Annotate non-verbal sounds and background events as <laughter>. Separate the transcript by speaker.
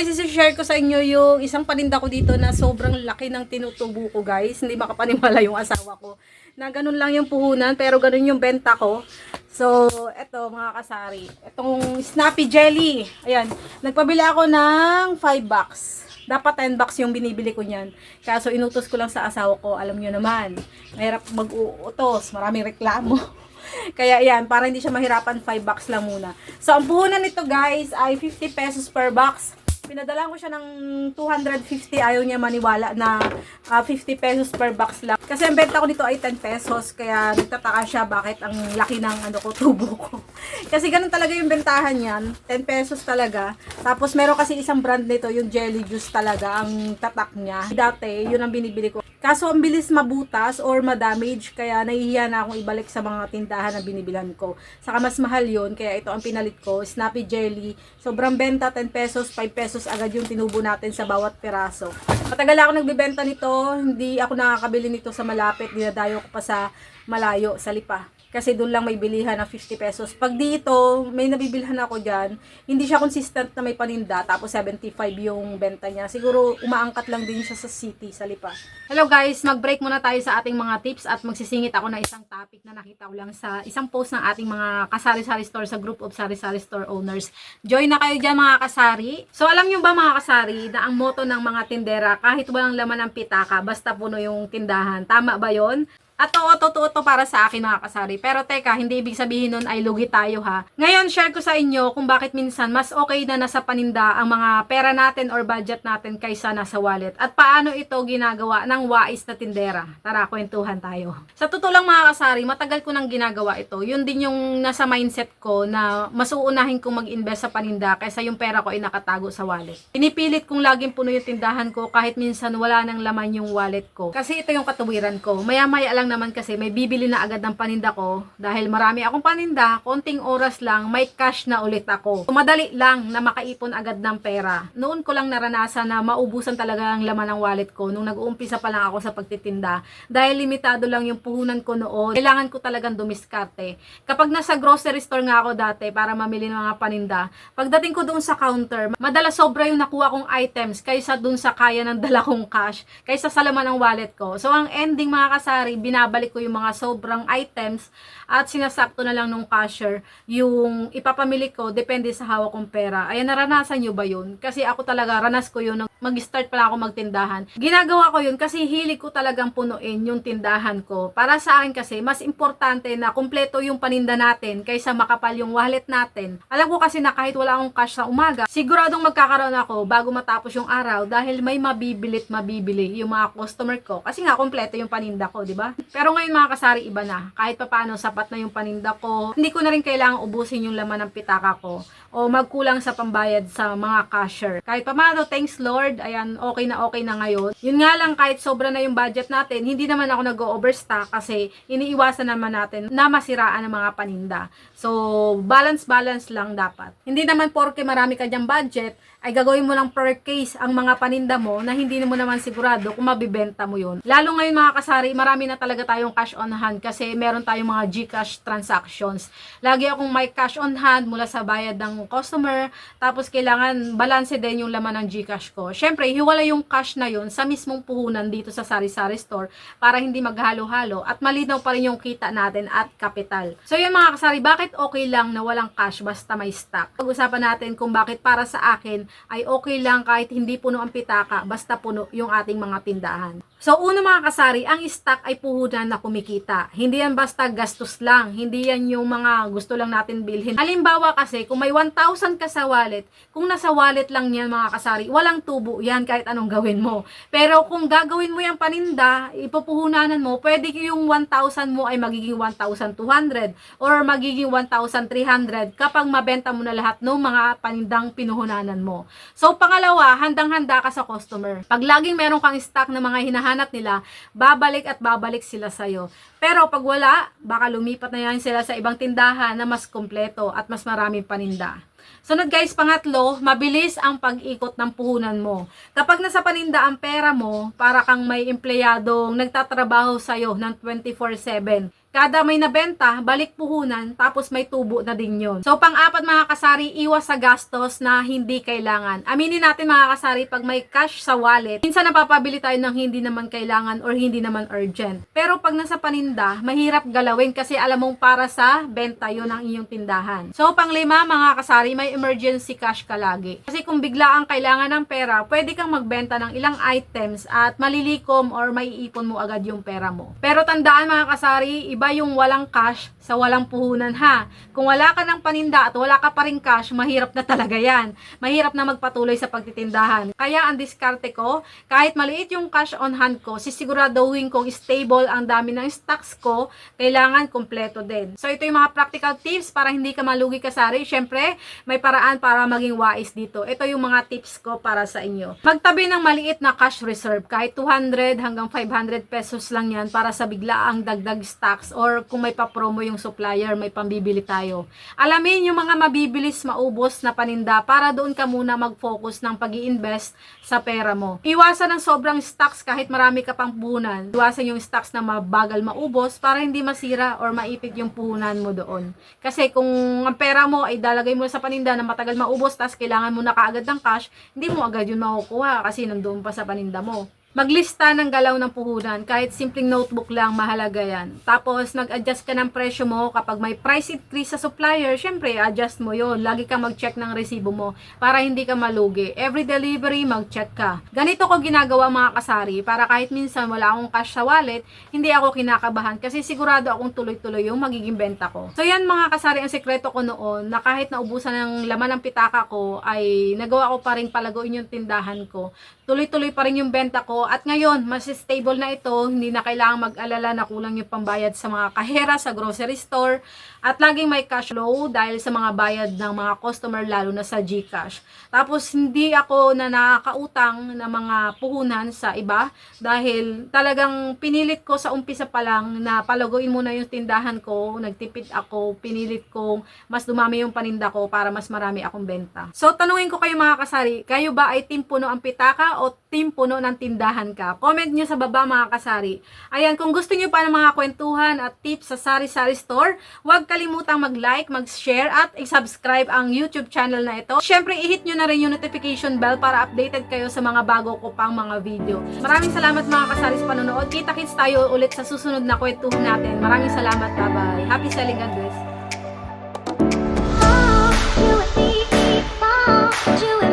Speaker 1: guys, isi-share ko sa inyo yung isang paninda ko dito na sobrang laki ng tinutubo ko guys. Hindi makapaniwala yung asawa ko. Na ganun lang yung puhunan pero ganun yung benta ko. So, eto mga kasari. Etong Snappy Jelly. Ayan. Nagpabili ako ng 5 bucks. Dapat 10 bucks yung binibili ko niyan. Kaso inutos ko lang sa asawa ko. Alam nyo naman. Mahirap mag-uutos. Maraming reklamo. <laughs> Kaya yan, para hindi siya mahirapan, 5 bucks lang muna. So, ang puhunan nito guys ay 50 pesos per box. Pinadala ko siya ng 250, ayaw niya maniwala na ah, 50 pesos per box lang. Kasi ang benta ko dito ay 10 pesos, kaya nagtataka siya bakit ang laki ng ano ko, tubo ko. <laughs> kasi ganun talaga yung bentahan niyan, 10 pesos talaga. Tapos meron kasi isang brand nito, yung Jelly Juice talaga, ang tatak niya. Dati, yun ang binibili ko. Kaso ang bilis mabutas or ma-damage, kaya nahihiya na akong ibalik sa mga tindahan na binibilan ko. Saka mas mahal yun, kaya ito ang pinalit ko, Snappy Jelly. Sobrang benta, 10 pesos, 5 pesos agad yung tinubo natin sa bawat piraso. Matagal ako nagbibenta nito, hindi ako nakakabili nito sa malapit, dinadayo ko pa sa malayo, sa lipa. Kasi doon lang may bilihan ng 50 pesos. Pag dito, may nabibilhan ako dyan, hindi siya consistent na may paninda, tapos 75 yung benta niya. Siguro umaangkat lang din siya sa city, sa lipa. Hello guys, mag-break muna tayo sa ating mga tips at magsisingit ako ng isang topic na nakita ko lang sa isang post ng ating mga kasari-sari store sa group of sari-sari store owners. Join na kayo dyan mga kasari. So alam nyo ba mga kasari na ang motto ng mga tindera kahit walang laman ng pitaka basta puno yung tindahan. Tama ba yon? At oo, totoo to para sa akin mga kasari. Pero teka, hindi ibig sabihin nun ay lugi tayo ha. Ngayon, share ko sa inyo kung bakit minsan mas okay na nasa paninda ang mga pera natin or budget natin kaysa nasa wallet. At paano ito ginagawa ng wais na tindera. Tara, kwentuhan tayo. Sa totoo lang mga kasari, matagal ko nang ginagawa ito. Yun din yung nasa mindset ko na mas uunahin kong mag-invest sa paninda kaysa yung pera ko ay nakatago sa wallet. Pinipilit kong laging puno yung tindahan ko kahit minsan wala nang laman yung wallet ko. Kasi ito yung katuwiran ko. Maya-maya lang naman kasi may bibili na agad ng paninda ko dahil marami akong paninda, konting oras lang, may cash na ulit ako. Madali lang na makaipon agad ng pera. Noon ko lang naranasan na maubusan talaga ang laman ng wallet ko nung nag-uumpisa pa lang ako sa pagtitinda dahil limitado lang yung puhunan ko noon. Kailangan ko talagang dumiskarte. Kapag nasa grocery store nga ako dati para mamili ng mga paninda, pagdating ko doon sa counter, madalas sobra yung nakuha kong items kaysa doon sa kaya ng dala kong cash, kaysa sa laman ng wallet ko. So ang ending mga kasari, binabalik ko yung mga sobrang items at sinasakto na lang nung cashier yung ipapamili ko depende sa hawak kong pera. Ayan, naranasan nyo ba yun? Kasi ako talaga, ranas ko yun mag-start pala ako magtindahan. Ginagawa ko yun kasi hilig ko talagang punuin yung tindahan ko. Para sa akin kasi, mas importante na kumpleto yung paninda natin kaysa makapal yung wallet natin. Alam ko kasi na kahit wala akong cash sa umaga, siguradong magkakaroon ako bago matapos yung araw dahil may mabibilit mabibili yung mga customer ko. Kasi nga, kumpleto yung paninda ko, di ba? Pero ngayon mga kasari, iba na. Kahit pa paano, sapat na yung paninda ko. Hindi ko na rin kailangang ubusin yung laman ng pitaka ko o magkulang sa pambayad sa mga cashier. Kahit pa paano, thanks Lord, ayan, okay na okay na ngayon. Yun nga lang, kahit sobra na yung budget natin, hindi naman ako nag-overstock kasi iniiwasan naman natin na masiraan ang mga paninda. So, balance-balance lang dapat. Hindi naman porke marami ka dyang budget, ay gagawin mo lang per case ang mga paninda mo na hindi mo naman sigurado kung mabibenta mo yun. Lalo ngayon mga kasari, marami na talaga tayong cash on hand kasi meron tayong mga Gcash transactions. Lagi akong may cash on hand mula sa bayad ng customer, tapos kailangan balanse din yung laman ng Gcash ko. Syempre, hiwala yung cash na yun sa mismong puhunan dito sa sari-sari store para hindi maghalo-halo at malinaw pa rin yung kita natin at kapital. So yun mga kasari, bakit okay lang na walang cash basta may stock? Pag-usapan natin kung bakit para sa akin ay okay lang kahit hindi puno ang pitaka, basta puno yung ating mga tindahan. So, una mga kasari, ang stock ay puhunan na kumikita. Hindi yan basta gastos lang. Hindi yan yung mga gusto lang natin bilhin. Halimbawa kasi, kung may 1,000 ka sa wallet, kung nasa wallet lang yan mga kasari, walang tubo yan kahit anong gawin mo. Pero kung gagawin mo yung paninda, ipupuhunanan mo, pwede yung 1,000 mo ay magiging 1,200 or magiging 1,300 kapag mabenta mo na lahat ng mga panindang pinuhunanan mo. So, pangalawa, handang-handa ka sa customer. Pag laging meron kang stock na mga hinahanap nila, babalik at babalik sila sa'yo. Pero pag wala, baka lumipat na yan sila sa ibang tindahan na mas kompleto at mas maraming paninda. Sunod guys, pangatlo, mabilis ang pag-ikot ng puhunan mo. Kapag nasa paninda ang pera mo, para kang may empleyadong nagtatrabaho sa'yo ng 24-7. Kada may nabenta, balik puhunan, tapos may tubo na din yon. So, pang-apat mga kasari, iwas sa gastos na hindi kailangan. Aminin natin mga kasari, pag may cash sa wallet, minsan napapabili tayo ng hindi naman kailangan or hindi naman urgent. Pero pag nasa paninda, mahirap galawin kasi alam mong para sa benta yon ang iyong tindahan. So, pang-lima mga kasari, may emergency cash ka lagi. Kasi kung bigla ang kailangan ng pera, pwede kang magbenta ng ilang items at malilikom or maiipon mo agad yung pera mo. Pero tandaan mga kasari, iba yung walang cash sa walang puhunan ha. Kung wala ka ng paninda at wala ka pa rin cash, mahirap na talaga yan. Mahirap na magpatuloy sa pagtitindahan. Kaya ang diskarte ko, kahit maliit yung cash on hand ko, sisiguraduhin kong stable ang dami ng stocks ko, kailangan kompleto din. So ito yung mga practical tips para hindi ka malugi kasari. Syempre, may paraan para maging wise dito. Ito yung mga tips ko para sa inyo. Magtabi ng maliit na cash reserve, kahit 200 hanggang 500 pesos lang yan para sa biglaang dagdag stocks or kung may pa-promo yung supplier, may pambibili tayo. Alamin yung mga mabibilis maubos na paninda para doon ka muna mag-focus ng pag invest sa pera mo. Iwasan ng sobrang stocks kahit marami ka pang puhunan. Iwasan yung stocks na mabagal maubos para hindi masira or maipit yung puhunan mo doon. Kasi kung ang pera mo ay dalagay mo sa paninda na matagal maubos tas kailangan mo na kaagad ng cash, hindi mo agad yun makukuha kasi nandoon pa sa paninda mo. Maglista ng galaw ng puhunan, kahit simpleng notebook lang, mahalaga yan. Tapos, nag-adjust ka ng presyo mo. Kapag may price increase sa supplier, syempre, adjust mo yon Lagi kang mag-check ng resibo mo para hindi ka malugi. Every delivery, mag-check ka. Ganito ko ginagawa mga kasari para kahit minsan wala akong cash sa wallet, hindi ako kinakabahan kasi sigurado akong tuloy-tuloy yung magiging benta ko. So, yan mga kasari, ang sekreto ko noon na kahit naubusan ng laman ng pitaka ko, ay nagawa ko pa rin palaguin yung tindahan ko. Tuloy-tuloy pa rin yung benta ko at ngayon, mas stable na ito, hindi na kailangang mag-alala na kulang yung pambayad sa mga kahera sa grocery store at laging may cash flow dahil sa mga bayad ng mga customer lalo na sa GCash. Tapos hindi ako na nakakautang ng mga puhunan sa iba dahil talagang pinilit ko sa umpisa pa lang na palaguin muna yung tindahan ko, nagtipid ako, pinilit kong mas dumami yung paninda ko para mas marami akong benta. So tanungin ko kayo mga kasari, kayo ba ay team ang pitaka o team puno ng tindahan ka? Comment nyo sa baba mga kasari. Ayan, kung gusto nyo pa ng mga kwentuhan at tips sa Sari Sari Store, huwag kalimutang mag-like, mag-share at i-subscribe ang YouTube channel na ito. Siyempre, i-hit nyo na rin yung notification bell para updated kayo sa mga bago ko pang mga video. Maraming salamat mga kasari sa panonood. Kita-kits tayo ulit sa susunod na kwentuhan natin. Maraming salamat. Bye-bye. Happy selling. God bless.
Speaker 2: Oh, you